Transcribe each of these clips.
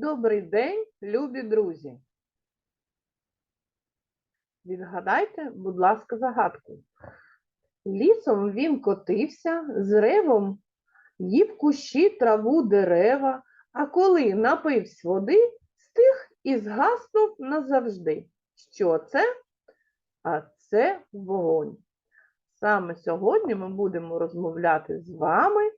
Добрий день, любі друзі. Відгадайте, будь ласка, загадку. Лісом він котився, з ревом їв кущі, траву, дерева, а коли напився води, стих і згаснув назавжди. Що це? А це вогонь. Саме сьогодні ми будемо розмовляти з вами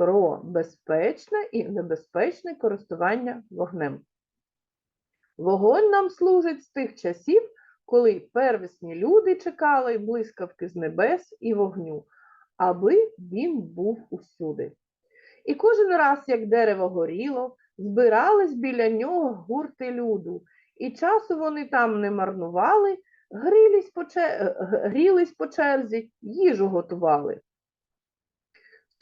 про безпечне і небезпечне користування вогнем. Вогонь нам служить з тих часів, коли первісні люди чекали блискавки з небес і вогню, аби він був усюди. І кожен раз, як дерево горіло, збирались біля нього гурти люду, і часу вони там не марнували, грілись по, чер... грілись по черзі, їжу готували.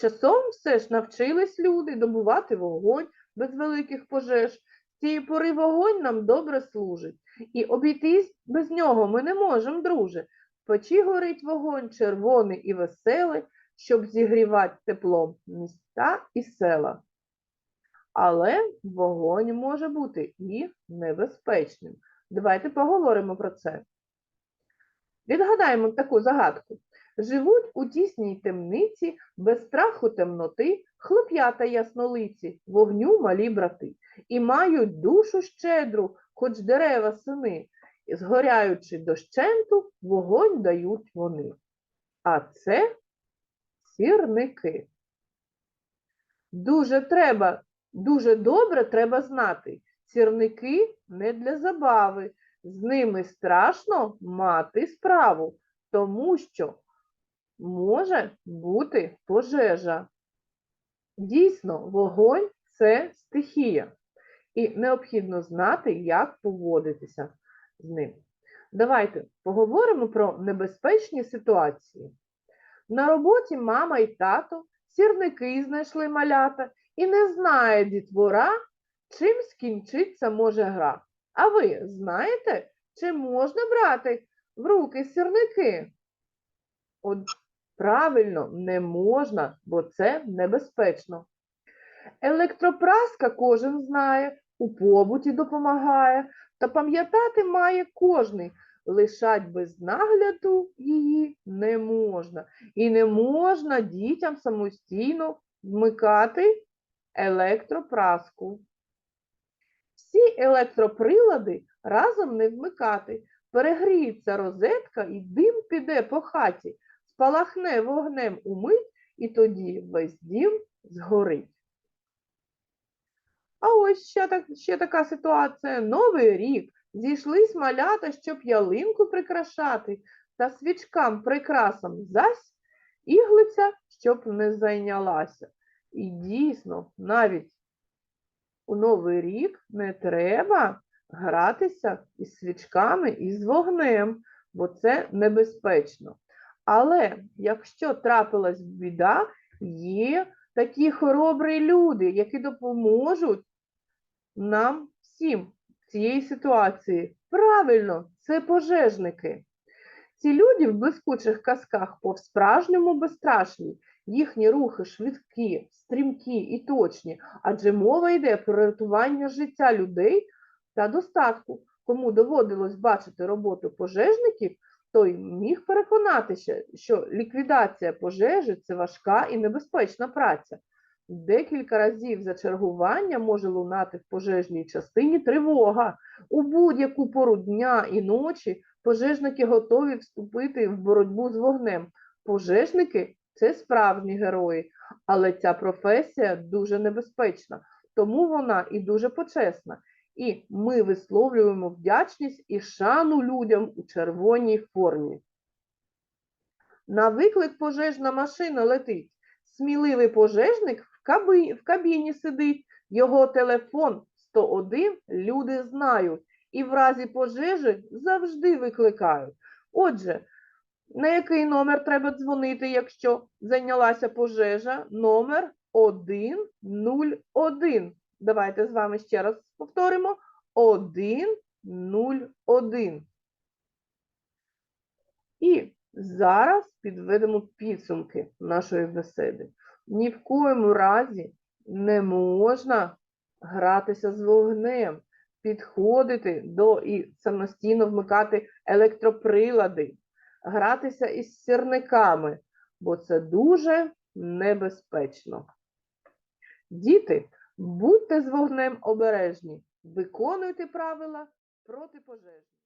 Часом все ж навчились люди добувати вогонь без великих пожеж. Цієї пори вогонь нам добре служить, і обійтись без нього ми не можемо, друже. В печі горить вогонь червоний і веселий, щоб зігрівати теплом міста і села. Але вогонь може бути і небезпечним. Давайте поговоримо про це. Відгадаємо таку загадку. Живуть у тісній темниці, без страху темноти, хлоп'ята яснолиці, вогню малі брати, і мають душу щедру, хоч дерева сини, згоряючи дощенту, вогонь дають вони. А це сірники. Дуже треба, дуже добре треба знати, сірники не для забави, з ними страшно мати справу, тому що може бути пожежа. Дійсно, вогонь це стихія, і необхідно знати, як поводитися з ним. Давайте поговоримо про небезпечні ситуації. На роботі мама і тато сірники знайшли малята і не знає дітвора, чим скінчиться може гра. А ви знаєте, чи можна брати в руки сірники? Правильно, не можна, бо це небезпечно. Електропраска кожен знає, у побуті допомагає, та пам'ятати має кожний. Лишать без нагляду її не можна. І не можна дітям самостійно вмикати електропраску. Всі електроприлади разом не вмикати. Перегріється розетка і дим піде по хаті, спалахне вогнем умить, і тоді весь дім згорить. А ось ще, так, ще така ситуація. Новий рік. Зійшлись малята, щоб ялинку прикрашати, та свічкам прикрасам зась іглиця, щоб не зайнялася. І дійсно, навіть у Новий рік не треба гратися із свічками і з вогнем, бо це небезпечно. Але якщо трапилась біда, є такі хоробрі люди, які допоможуть нам всім в цій ситуації. Правильно, це пожежники. Ці люди в блискучих казках по-справжньому безстрашні, їхні рухи швидкі, стрімкі і точні, адже мова йде про рятування життя людей та достатку. Кому доводилось бачити роботу пожежників, той міг переконатися, що ліквідація пожежі це важка і небезпечна праця. Декілька разів за чергування може лунати в пожежній частині тривога. У будь-яку пору дня і ночі пожежники готові вступити в боротьбу з вогнем. Пожежники це справжні герої, але ця професія дуже небезпечна, тому вона і дуже почесна. І ми висловлюємо вдячність і шану людям у червоній формі. На виклик пожежна машина летить. Сміливий пожежник в, каби... в кабіні сидить, його телефон 101 люди знають і в разі пожежі завжди викликають. Отже, на який номер треба дзвонити, якщо зайнялася пожежа? Номер 101. Давайте з вами ще раз повторимо. 101. І зараз підведемо підсумки нашої бесіди. Ні в коєму разі не можна гратися з вогнем, підходити до і самостійно вмикати електроприлади, гратися із сірниками, бо це дуже небезпечно. Діти, будьте з вогнем обережні, виконуйте правила протипожежні.